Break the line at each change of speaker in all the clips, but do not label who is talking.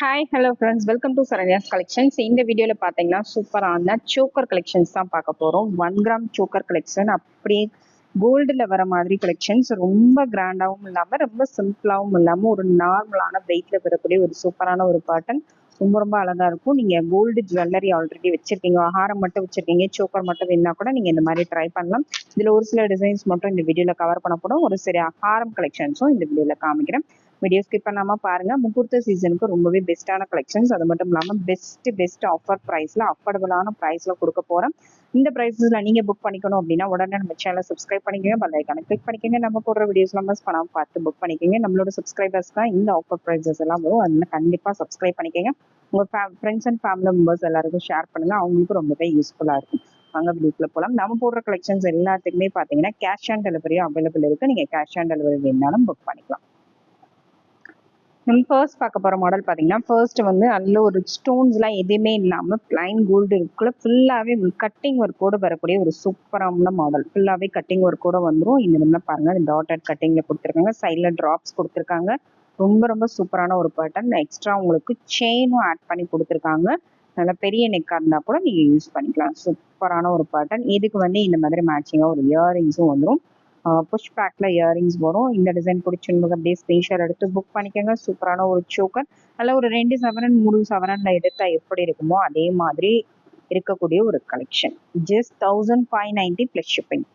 Hi hello friends welcome to Saranya's collections இந்த வீடியோவில் பார்த்தீங்கன்னா சூப்பரான சோக்கர் கலெக்ஷன்ஸ் தான் பார்க்க போகிறோம் ஒன் கிராம் சோக்கர் கலெக்ஷன் அப்படியே கோல்டில் வர மாதிரி கலெக்ஷன்ஸ் ரொம்ப கிராண்டாகவும் இல்லாமல் ரொம்ப சிம்பிளாகவும் இல்லாமல் ஒரு நார்மலான வெயிட்டில் வரக்கூடிய ஒரு சூப்பரான ஒரு பாட்டன் ரொம்ப ரொம்ப அழகாக இருக்கும். நீங்கள் கோல்டு ஜுவல்லரி ஆல்ரெடி வச்சிருக்கீங்க. ஹாரம் மட்டும் வச்சிருக்கீங்க. சோக்கர் மட்டும் வேணா கூட நீங்கள் இந்த மாதிரி ட்ரை பண்ணலாம். இதில் ஒரு சில டிசைன்ஸ் மட்டும் இந்த வீடியோவில் கவர் பண்ண போகிறோம் ஒரு சில ஹாரம் கலெக்ஷன்ஸும் இந்த வீடியோவில் காமிக்கிறேன். வீடியோ ஸ்கிப் பண்ணாமல் பாருங்கள் முகூர்த்த சீசனுக்கு ரொம்பவே பெஸ்ட்டான கலெக்ஷன்ஸ் அது மட்டும் இல்லாமல் பெஸ்ட் பெஸ்ட் ஆஃபர் ப்ரைஸில் அஃபோர்டபுளான ப்ரைஸில் கொடுக்க போகிறோம் இந்த ப்ரைஸஸில் நீங்கள் புக் பண்ணிக்கணும் அப்படின்னா உடனே நம்ம சேனலை சப்ஸ்கிரைப் பண்ணிக்கோங்க. பெல் கிளிக் பண்ணிக்கோங்க. நம்ம போடுற வீடியோஸ் எல்லாம் மிஸ் பார்த்து புக் பண்ணிக்கோங்க. நம்மளோட சப்ஸ்கிரைபர்ஸ் தான் இந்த ஆஃபர் ப்ரைஸஸ் எல்லாம் வரும். அதனால் கண்டிப்பாக சப்ஸ்கிரைப் பண்ணிக்கோங்க. உங்கள் ஃபே ஃப்ரெண்ட்ஸ் அண்ட் ஃபேமிலி மெம்பர்ஸ் எல்லாருக்கும் ஷேர் பண்ணுங்கள் அவங்களுக்கு ரொம்பவே யூஸ்ஃபுல்லாக இருக்கும். வாங்க வீட்டில் போகலாம் நம்ம போடுற கலெக்ஷன்ஸ் எல்லாத்துக்குமே பார்த்தீங்கன்னா கேஷ் ஆன் டெலிவரியும் அவைலபிள் இருக்குது நீங்கள் கேஷ் ஆன் டெலிவரி வேணாலும் புக் பண்ணிக்கலாம். நம்ம ஃபர்ஸ்ட் பார்க்க போகிற மாடல் பார்த்தீங்கன்னா ஃபர்ஸ்ட் வந்து அதில் ஒரு ஸ்டோன்ஸ்லாம் எதுவுமே இல்லாமல் பிளைன் கோல்டு இருக்குள்ள ஃபுல்லாகவே கட்டிங் ஒர்க்கோட வரக்கூடிய ஒரு சூப்பரான மாடல் ஃபுல்லாகவே கட்டிங் ஒர்க்கோட வந்துடும் இந்த மாதிரிலாம் பாருங்கள் டாட்டட் கட்டிங்கில் கொடுத்துருக்காங்க. சைடில் ட்ராப்ஸ் கொடுத்துருக்காங்க. ரொம்ப ரொம்ப சூப்பரான ஒரு பேட்டர்ன் எக்ஸ்ட்ரா உங்களுக்கு செயினும் ஆட் பண்ணி கொடுத்துருக்காங்க. நல்ல பெரிய நெக்காக இருந்தால் கூட நீங்கள் யூஸ் பண்ணிக்கலாம். சூப்பரான ஒரு பேட்டர்ன் இதுக்கு வந்து இந்த மாதிரி மேட்சிங்காக ஒரு இயரிங்ஸும் வந்துடும் புஷ் பேக்ல இயரிங்ஸ் வரும். இந்த டிசைன் பிடிச்சிருந்தது அப்படியே ஸ்பெஷல் எடுத்து புக் பண்ணிக்கோங்க. சூப்பரான ஒரு சோக்கர் அதில் ஒரு ரெண்டு சவரன் மூணு சவரன்ல எடுத்தா எப்படி இருக்குமோ அதே மாதிரி இருக்கக்கூடிய ஒரு collection just thousand five ninety plus shipping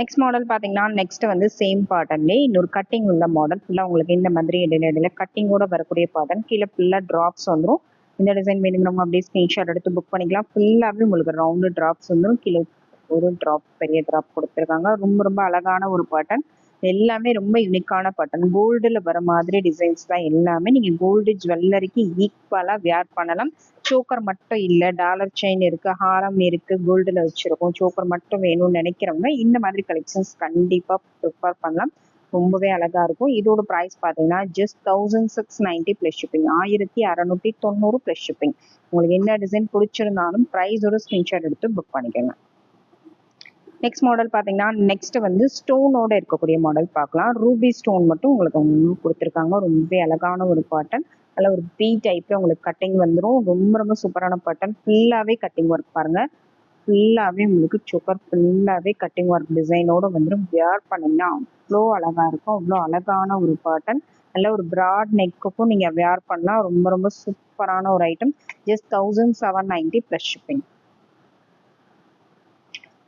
next model பார்த்தீங்கன்னா நெக்ஸ்ட் வந்து சேம் பேட்டர்ன்லேயே இன்னொரு கட்டிங் உள்ள மாடல் ஃபுல்லாக உங்களுக்கு இந்த மாதிரி இடையில இடையில கட்டிங்கோட வரக்கூடிய பேட்டர்ன் கீழே ஃபுல்லாக ட்ராப்ஸ் வந்துடும் இந்த டிசைன் வேணுங்கிறவங்க அப்படியே ஸ்க்ரீன்ஷாட் எடுத்து புக் பண்ணிக்கலாம். ஃபுல்லாகவே உங்களுக்கு ரவுண்டு ட்ராப்ஸ் வந்துடும் கீழே ஒரு ட்ராப் பெரிய ட்ராப் கொடுத்துருக்காங்க. ரொம்ப ரொம்ப அழகான ஒரு பேட்டர்ன் எல்லாமே ரொம்ப யூனிக்கான பேட்டர்ன் கோல்டுல வர மாதிரி டிசைன்ஸ் தான் எல்லாமே நீங்க கோல்டு ஜுவல்லரிக்கு ஈக்குவலா வியர் பண்ணலாம். சோக்கர் மட்டும் இல்ல டாலர் செயின் இருக்கு ஹாரம் இருக்கு கோல்டுல வச்சிருக்கோம். சோக்கர் மட்டும் வேணும்னு நினைக்கிறவங்க இந்த மாதிரி கலெக்ஷன்ஸ் கண்டிப்பா ப்ரிஃபர் பண்ணலாம். ரொம்பவே அழகா இருக்கும். இதோட ப்ரைஸ் பார்த்தீங்கன்னா just thousand six ninety plus shipping ஆயிரத்தி அறநூற்றி தொண்ணூறு ப்ளஸ் ஷிப்பிங் உங்களுக்கு என்ன டிசைன் பிடிச்சிருந்தாலும் ப்ரைஸோட ஸ்க்ரீன்ஷாட் எடுத்து புக் பண்ணிக்கோங்க. நெக்ஸ்ட் மாடல் பார்த்தீங்கன்னா நெக்ஸ்ட் வந்து ஸ்டோனோட இருக்கக்கூடிய மாடல் பார்க்கலாம். ரூபி ஸ்டோன் மட்டும் உங்களுக்கு கொடுத்துருக்காங்க. ரொம்ப அழகான ஒரு பாட்டன் அதில் ஒரு பி டைப்பில் உங்களுக்கு கட்டிங் வந்துடும் ரொம்ப ரொம்ப சூப்பரான பாட்டன் ஃபுல்லாகவே கட்டிங் ஒர்க் பாருங்கள் ஃபுல்லாகவே உங்களுக்கு சுகர் ஃபுல்லாகவே கட்டிங் ஒர்க் டிசைனோட வந்துடும் வியர் பண்ணிங்கன்னா அவ்வளோ அழகாக இருக்கும். அவ்வளோ அழகான ஒரு பாட்டன் நல்ல ஒரு ப்ராட் நெக்குக்கும் நீங்கள் வியர் பண்ணலாம். ரொம்ப ரொம்ப சூப்பரான ஒரு item just thousand seven ninety plus shipping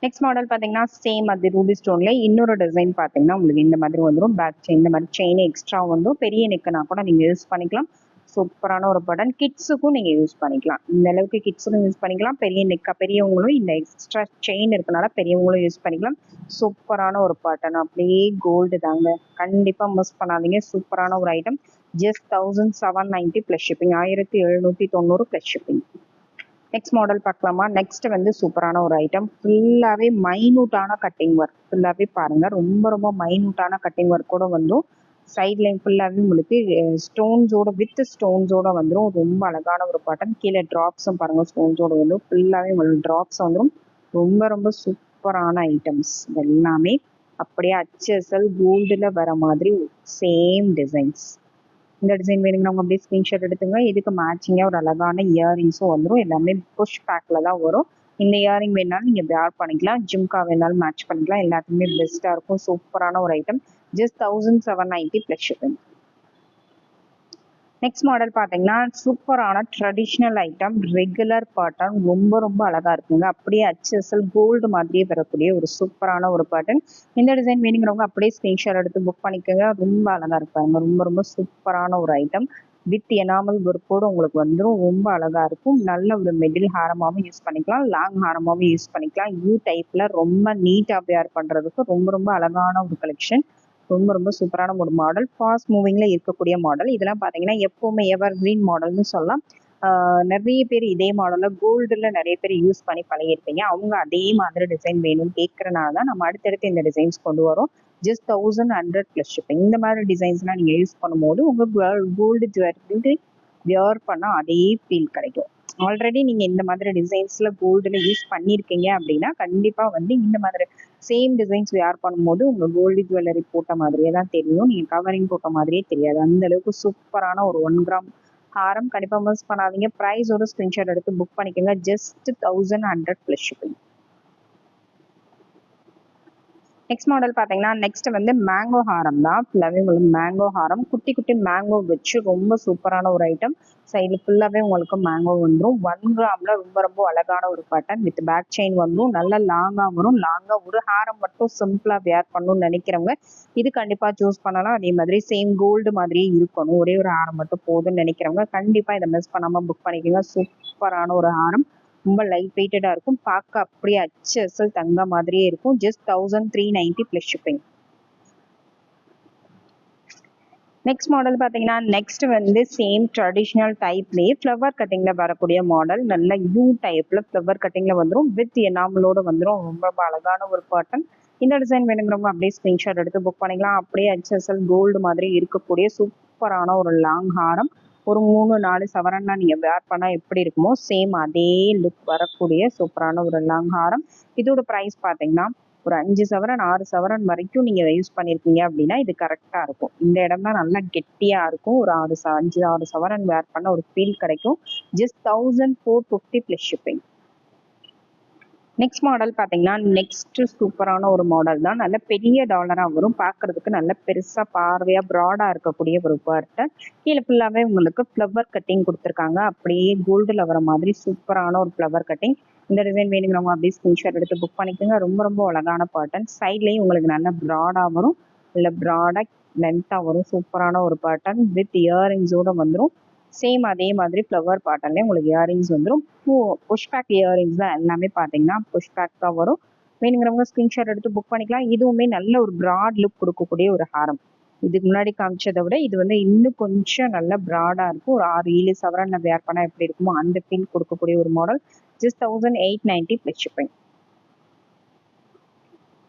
next model பார்த்தீங்கன்னா சேம் அது ரூபி ஸ்டோன்ல இன்னொரு டிசைன் பார்த்தீங்கன்னா உங்களுக்கு இந்த மாதிரி வந்துடும் பேக் செயின் இந்த மாதிரி செயின் எக்ஸ்ட்ரா வந்துடும் பெரிய நெக்குனா கூட நீங்கள் யூஸ் பண்ணிக்கலாம். சூப்பரான ஒரு பட்டன் கிட்ஸுக்கும் நீங்கள் யூஸ் பண்ணிக்கலாம். இந்த அளவுக்கு கிட்ஸுக்கும் யூஸ் பண்ணிக்கலாம். பெரிய நெக்கா பெரியவங்களும் இந்த எக்ஸ்ட்ரா செயின் இருக்கனால பெரியவங்களும் யூஸ் பண்ணிக்கலாம். சூப்பரான ஒரு பட்டன் அப்படியே கோல்டு தாங்க. கண்டிப்பாக மிஸ் பண்ணாதீங்க. சூப்பரான ஒரு item just thousand seven ninety plus shipping ஆயிரத்தி எழுநூற்றி தொண்ணூறு ப்ளஸ் ஷிப்பிங் நெக்ஸ்ட் மாடல் பார்க்கலாமா? நெக்ஸ்ட் வந்து சூப்பரான ஒரு ஐட்டம் ஃபுல்லாகவே மைனூட்டான கட்டிங் ஒர்க் ஃபுல்லாகவே பாருங்க. ரொம்ப ரொம்ப மைனூட்டான கட்டிங் ஒர்க் கூட வந்தும் சைட் லைன் ஃபுல்லாகவே உங்களுக்கு ஸ்டோன்ஸோட வித் ஸ்டோன்ஸோட வந்துடும் ரொம்ப அழகான ஒரு பாட்டன் கீழே ட்ராப்ஸும் பாருங்க. ஸ்டோன்ஸோட வந்துடும் ஃபுல்லாகவே உங்களுக்கு ட்ராப்ஸ் வந்துடும் ரொம்ப ரொம்ப சூப்பரான ஐட்டம்ஸ் எல்லாமே அப்படியே அச்சசல் கோல்டில் வர மாதிரி சேம் டிசைன்ஸ் இந்த டிசைன் வேணுங்கிறவங்க அப்படியே ஸ்க்ரீன்ஷாட் எடுத்துங்க இதுக்கு மேட்சிங்காக ஒரு அழகான இயரிங்ஸும் வந்துடும் எல்லாமே புஷ் பேக்கில் தான் வரும். இந்த இயரிங் வேணாலும் நீங்கள் வேர் பண்ணிக்கலாம். ஜிம்கா வேணாலும் மேட்ச் பண்ணிக்கலாம். எல்லாத்துக்குமே பெஸ்ட்டாக இருக்கும். சூப்பரான ஒரு item just thousand seven ninety plus shipping next model பார்த்தீங்கன்னா சூப்பரான ட்ரெடிஷ்னல் ஐட்டம் ரெகுலர் பாட்டன் ரொம்ப ரொம்ப அழகாக இருக்குங்க. அப்படியே அச்சசல் கோல்டு மாதிரியே வரக்கூடிய ஒரு சூப்பரான ஒரு பாட்டன் இந்த டிசைன் வேணுங்கிறவங்க அப்படியே ஸ்க்ரீன்ஷாட் எடுத்து புக் பண்ணிக்கோங்க. ரொம்ப அழகாக இருப்பாங்க ரொம்ப ரொம்ப சூப்பரான ஒரு ஐட்டம் வித் எனாமல் ஒர்க்கோடு உங்களுக்கு வந்துடும் ரொம்ப அழகாக இருக்கும். நல்ல ஒரு மிடில் ஹாரமாகவும் யூஸ் பண்ணிக்கலாம். லாங் ஹாரமாகவும் யூஸ் பண்ணிக்கலாம். யூ டைப்பில் ரொம்ப நீட்டாக வேர் பண்ணுறதுக்கு ரொம்ப ரொம்ப அழகான ஒரு கலெக்ஷன் ரொம்ப ரொம்ப சூப்பரான ஒரு மாடல் ஃபாஸ்ட் மூவிங்ல இருக்கக்கூடிய மாடல் இதெல்லாம் பார்த்தீங்கன்னா எப்பவுமே எவர் கிரீன் மாடல்னு சொல்லலாம். நிறைய பேர் இதே மாடலில் கோல்டில் நிறைய பேர் யூஸ் பண்ணி பழகிருப்பீங்க அவங்க அதே மாதிரி டிசைன் வேணும்னு கேட்கறனால தான் நம்ம அடுத்தடுத்து இந்த டிசைன்ஸ் கொண்டு வரோம். Just thousand hundred plus shipping இந்த மாதிரி டிசைன்ஸ்லாம் நீங்கள் யூஸ் பண்ணும்போது உங்கள் கோல்டு ஜுவல்லரி வியர் பண்ணால் அதே ஃபீல் கிடைக்கும். ஆல்ரெடி நீங்க இந்த மாதிரி டிசைன்ஸ்ல கோல்டுல யூஸ் பண்ணியிருக்கீங்க அப்படின்னா கண்டிப்பா வந்து இந்த மாதிரி சேம் டிசைன்ஸ் வேர் பண்ணும்போது உங்க கோல்டு ஜுவல்லரி போட்ட மாதிரியே தான் தெரியும். நீங்க கவரிங் போட்ட மாதிரியே தெரியாது. அந்த அளவுக்கு சூப்பரான ஒரு ஒன் கிராம் ஹாரம் கண்டிப்பா மிஸ் பண்ணாதீங்க. ப்ரைஸோட ஸ்கிரீன்ஷாட் எடுத்து புக் பண்ணிக்கோங்க. Just thousand hundred plus shipping next model பார்த்தீங்கன்னா நெக்ஸ்ட் வந்து மேங்கோ ஹாரம் தான். ஃபுல்லாகவே உங்களுக்கு மேங்கோ ஹாரம் குட்டி குட்டி மேங்கோ வச்சு ரொம்ப சூப்பரான ஒரு ஐட்டம் சைடில் ஃபுல்லாகவே உங்களுக்கு மேங்கோ வந்துடும் ஒன் கிராமில் ரொம்ப ரொம்ப அழகான ஒரு பட்டன் வித் பேக் செயின் வந்துடும் நல்லா லாங்காக வரும். லாங்காக ஒரு ஹாரம் மட்டும் சிம்பிளாக வேர் பண்ணணும்னு நினைக்கிறவங்க இது கண்டிப்பாக சூஸ் பண்ணலாம். அதே மாதிரி சேம் கோல்டு மாதிரியே இருக்கணும். ஒரே ஒரு ஹாரம் மட்டும் போதும்னு நினைக்கிறவங்க கண்டிப்பாக இதை மிஸ் பண்ணாமல் புக் பண்ணிக்கோங்க. சூப்பரான ஒரு ஹாரம் ரொம்ப லைட் வெயிட்டடாக இருக்கும். பார்க்க அப்படியே அச்சு அசல் தங்க மாதிரியே இருக்கும். Just thousand three ninety plus shipping next model பார்த்தீங்கன்னா நெக்ஸ்ட் வந்து சேம் ட்ரெடிஷ்னல் டைப்லேயே ஃப்ளவர் கட்டிங்கில் வரக்கூடிய மாடல் நல்ல யூ டைப்பில் ஃப்ளவர் கட்டிங்கில் வந்துடும் வித் எனாமலோடு வந்துடும் ரொம்ப அழகான ஒரு பாட்டன் இந்த டிசைன் வேணுங்கிறவங்க அப்படியே ஸ்க்ரீன்ஷாட் எடுத்து புக் பண்ணிக்கலாம். அப்படியே ஹெச்எஸ்எல் கோல்டு மாதிரி இருக்கக்கூடிய சூப்பரான ஒரு லாங் ஹாரம். ஒரு மூணு நாலு சவரன்லாம் நீங்கள் வேர் பண்ணால் எப்படி இருக்குமோ சேம் அதே லுக் வரக்கூடிய சூப்பரான ஒரு லாங் ஹாரம் இதோட ப்ரைஸ் பார்த்தீங்கன்னா ஒரு அஞ்சு சவரன் ஆறு சவரன் வரைக்கும் நீங்கள் யூஸ் பண்ணியிருக்கீங்க அப்படின்னா இது கரெக்டாக இருக்கும். இந்த இடம் தான் நல்லா கெட்டியாக இருக்கும். ஒரு ஆறு ச அஞ்சு ஆறு சவரன் வேர் பண்ண ஒரு ஃபீல் கிடைக்கும். Just thousand four fifty plus shipping next model பார்த்தீங்கன்னா நெக்ஸ்ட் சூப்பரான ஒரு மாடல் தான். நல்ல பெரிய டாலராக வரும். பார்க்கறதுக்கு நல்ல பெருசாக பார்வையாக ப்ராடாக இருக்கக்கூடிய ஒரு பார்ட்டை. கீழே ஃபுல்லாகவே உங்களுக்கு ஃப்ளவர் கட்டிங் கொடுத்துருக்காங்க. அப்படியே கோல்டில் வர மாதிரி சூப்பரான ஒரு ஃப்ளவர் கட்டிங் இந்த டிசைன் வேணுங்கிறவங்க அப்படியே ஸ்கிரீன்ஷாட் எடுத்து புக் பண்ணிக்கோங்க. ரொம்ப ரொம்ப அழகான பேட்டர்ன் சைட்லேயும் உங்களுக்கு நல்ல ப்ராடாக வரும். இல்லை ப்ராடாக லென்த்தாக வரும். சூப்பரான ஒரு பேட்டர்ன் வித் இயரிங்ஸோட வந்துடும் சேம் அதே மாதிரி ஃப்ளவர் பாட்டன்லேயே உங்களுக்கு இயரிங்ஸ் வந்துடும் புஷ் பேக் இயரிங்ஸ் தான் எல்லாமே பார்த்தீங்கன்னா புஷ் பேக் தான் வரும். வேணுங்கிறவங்க ஸ்க்ரீன்ஷாட் எடுத்து புக் பண்ணிக்கலாம். இதுவுமே நல்ல ஒரு ப்ராட் லுக் கொடுக்கக்கூடிய ஒரு ஹாரம். இதுக்கு முன்னாடி காமிச்சதை விட இது வந்து இன்னும் கொஞ்சம் நல்ல ப்ராடாக இருக்கும். ஒரு ஆறு ஏழு சவரன் வேர் பண்ணால் எப்படி இருக்குமோ அந்த ஃபீல் கொடுக்கக்கூடிய ஒரு model just thousand eight ninety plus shipping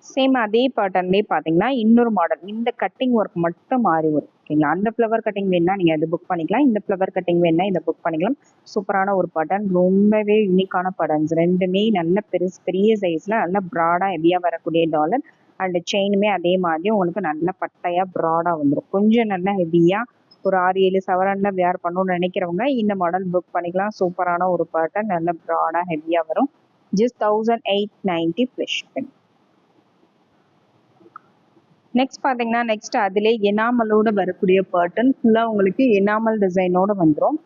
same அதே பேட்டர்ன்லேயே பார்த்தீங்கன்னா இன்னொரு மாடல் இந்த கட்டிங் ஒர்க் மட்டும் மாறி வரும். ஓகேங்களா? அந்த ஃப்ளவர் கட்டிங் வேணும்னா நீங்கள் அது புக் பண்ணிக்கலாம். இந்த ஃப்ளவர் கட்டிங் வேணும்னா இதை புக் பண்ணிக்கலாம். சூப்பரான ஒரு பட்டன் ரொம்பவே யூனிக்கான பட்டன்ஸ் ரெண்டுமே நல்ல பெருசு பெரிய சைஸில் நல்ல ப்ராடாக ஹெவியாக வரக்கூடிய டாலர் அண்ட் செயினுமே அதே மாதிரி உங்களுக்கு நல்ல பட்டையாக ப்ராடாக வந்துடும் கொஞ்சம் நல்ல ஹெவியாக ஒரு ஆறு ஏழு சவரனில் வேர் பண்ணணும்னு நினைக்கிறவங்க இந்த மாடல் புக் பண்ணிக்கலாம். சூப்பரான ஒரு பேட்டர்ன் நல்ல ப்ராடாக ஹெவியாக வரும். Just thousand eight ninety plus shipping next பார்த்தீங்கன்னா நெக்ஸ்ட் அதிலே எனாமலோட வரக்கூடிய பேர்டன் ஃபுல்லாக உங்களுக்கு எனாமல் டிசைனோட வந்துடும்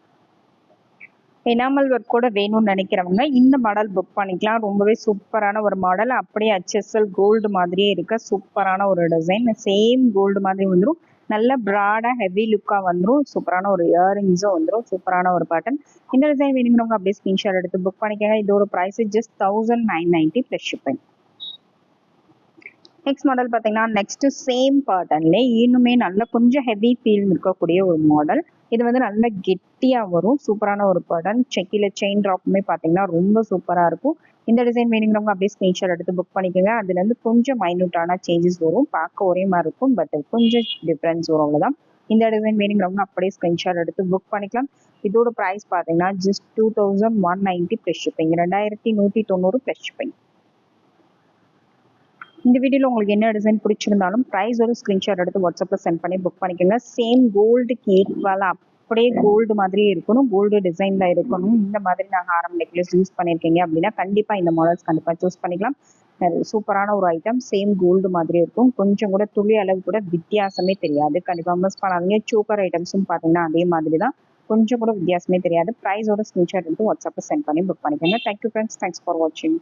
எனாமல் ஒர்க் கூட வேணும்னு நினைக்கிறவங்க இந்த மாடல் புக் பண்ணிக்கலாம். ரொம்பவே சூப்பரான ஒரு மாடல் அப்படியே ஹெச்எஸ்எல் கோல்டு மாதிரியே இருக்க சூப்பரான ஒரு டிசைன் சேம் கோல்டு மாதிரி வந்துடும் நல்ல ப்ராடாக ஹெவி லுக்காக வந்துடும் சூப்பரான ஒரு இயரிங்ஸும் வந்துடும் சூப்பரான ஒரு பேட்டர்ன் இந்த டிசைன் வேணுங்கிறவங்க அப்படியே ஸ்க்ரீன்ஷாட் எடுத்து புக் பண்ணிக்கோங்க. இதோட price just thousand nine ninety plus shipping next model பார்த்தீங்கன்னா நெக்ஸ்ட் சேம் பேட்டர்ன்ல இன்னுமே நல்ல கொஞ்சம் ஹெவி ஃபீல் இருக்கக்கூடிய ஒரு மாடல் இது வந்து நல்ல கெட்டியாக வரும். சூப்பரான ஒரு பேட்டர்ன் செக்கில செயின் ட்ராப்புமே பார்த்தீங்கன்னா ரொம்ப சூப்பராக இருக்கும். இந்த டிசைன் வேணுங்கிறவங்க அப்படியே ஸ்க்ரீன்ஷாட் எடுத்து புக் பண்ணிக்கோங்க. அதுலேருந்து கொஞ்சம் மைன்யூட்டான சேஞ்சஸ் வரும். பார்க்க ஒரே மாதிரி இருக்கும் பட் கொஞ்சம் டிஃப்ரென்ஸ் வரும். அவ்வளோதான் இந்த டிசைன் வேணுங்கிறவங்க அப்படியே ஸ்க்ரீன்ஷாட் எடுத்து புக் பண்ணிக்கலாம். இதோட ப்ரைஸ் பார்த்தீங்கன்னா just two thousand one ninety plus shipping ரெண்டாயிரத்தி நூற்றி தொண்ணூறு ப்ளஸ் ஷிப்பிங் இந்த வீடியோவில் உங்களுக்கு என்ன டிசைன் பிடிச்சிருந்தாலும் ப்ரைஸோட ஸ்க்ரீன்ஷாட் எடுத்து வாட்ஸ்அப்பில் சென்ட் பண்ணி புக் பண்ணிக்கோங்க. சேம் கோல்டுக்கு ஈக்குவலாக அப்படியே கோல்டு மாதிரியே இருக்கணும். கோல்டு டிசைனில் இருக்கணும். இந்த மாதிரி நாங்கள் ஆரம் நெக்லஸ் யூஸ் பண்ணியிருக்கீங்க அப்படின்னா கண்டிப்பாக இந்த மாடல்ஸ் கண்டிப்பாக சூஸ் பண்ணிக்கலாம். சூப்பரான ஒரு ஐட்டம் சேம் கோல்டு மாதிரி இருக்கும். கொஞ்சம் கூட துளி அளவு கூட வித்தியாசமே தெரியாது. கண்டிப்பாக மிஸ் பண்ணாதீங்க. சூப்பர் ஐட்டம்ஸும் பார்த்தீங்கன்னா அதே மாதிரி தான். கொஞ்சம் கூட வித்தியாசமே தெரியாது. ப்ரைஸோட ஸ்க்ரீன்ஷாட் எடுத்து வாட்ஸ்அப்பில் சென்ட் பண்ணி புக் பண்ணிக்கோங்க. தேங்க்யூ ஃப்ரெண்ட்ஸ் தேங்க்ஸ் ஃபார் வாட்சிங்